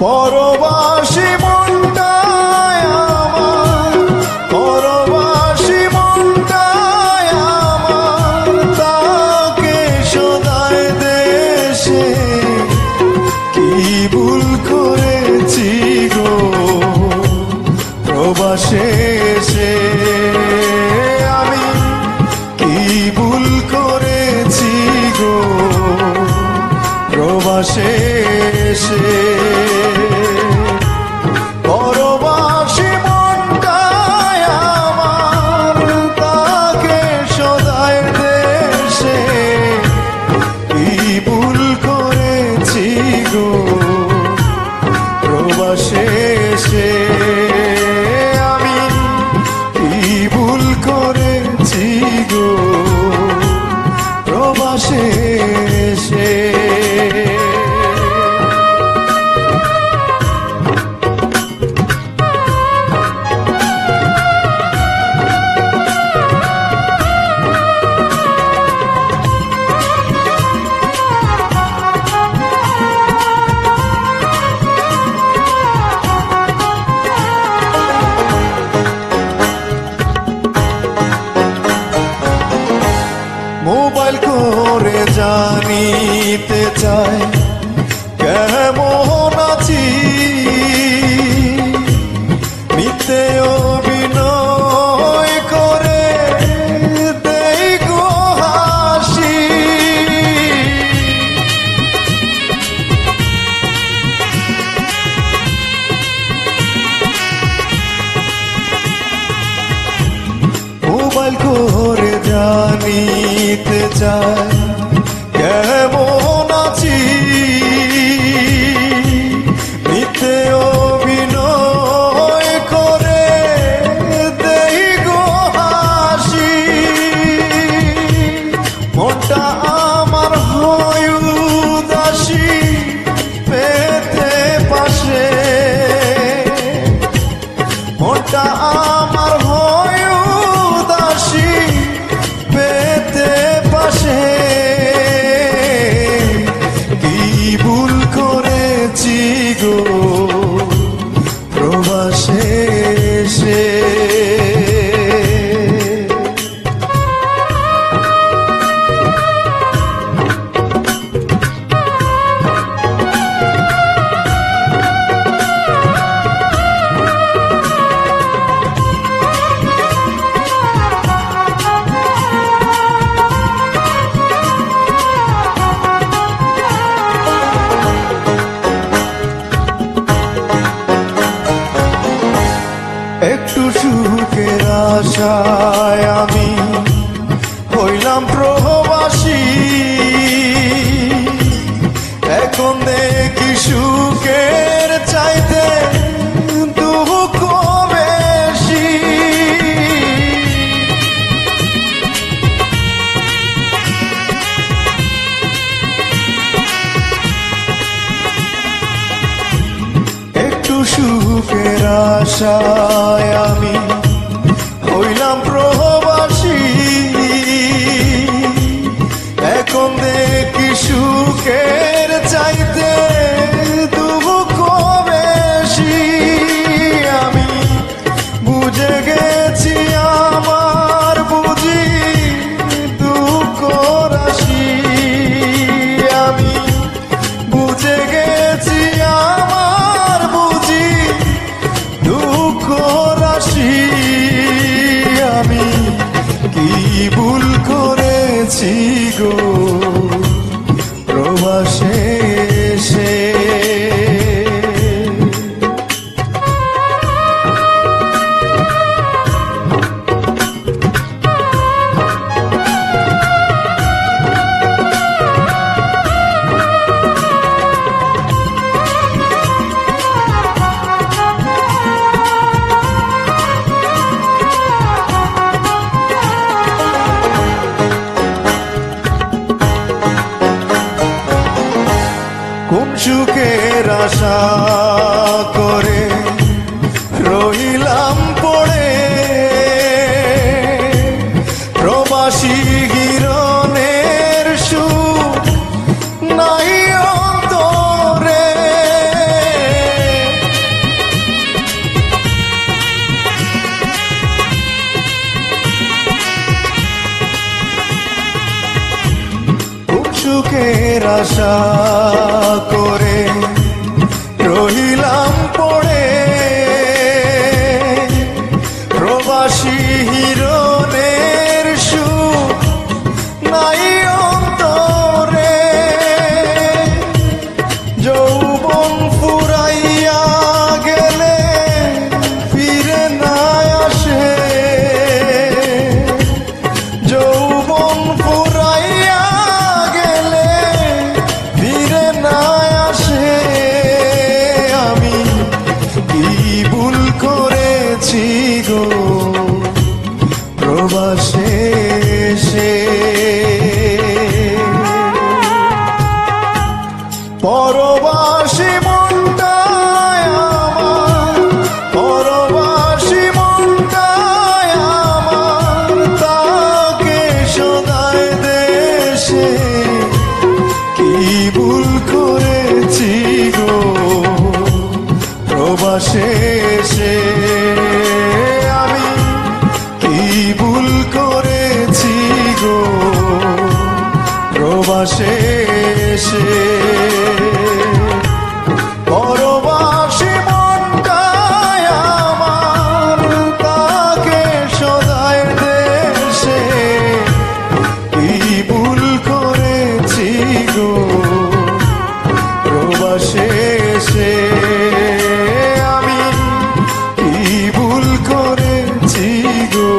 পরবাসী 是 mobile করে জানিতে চায় কেমন যায় একটু সুখের আশায় আমি হইলাম প্রভবাসী সুখের আশায় আমি হইলাম প্রহবাসী। এখন দেখি সুখের contigo. কোন সুখের আশা করে রহিলাম পড়ে। প্রবাসী গিরণের সু নাই অন্তরে। সুখের আশা শেষে এসে পরবাসে মনটায় আমার তাকে সদায় দেশে। কি ভুল করেছি গো? প্রবাসে সে আমি কি ভুল করেছি গো?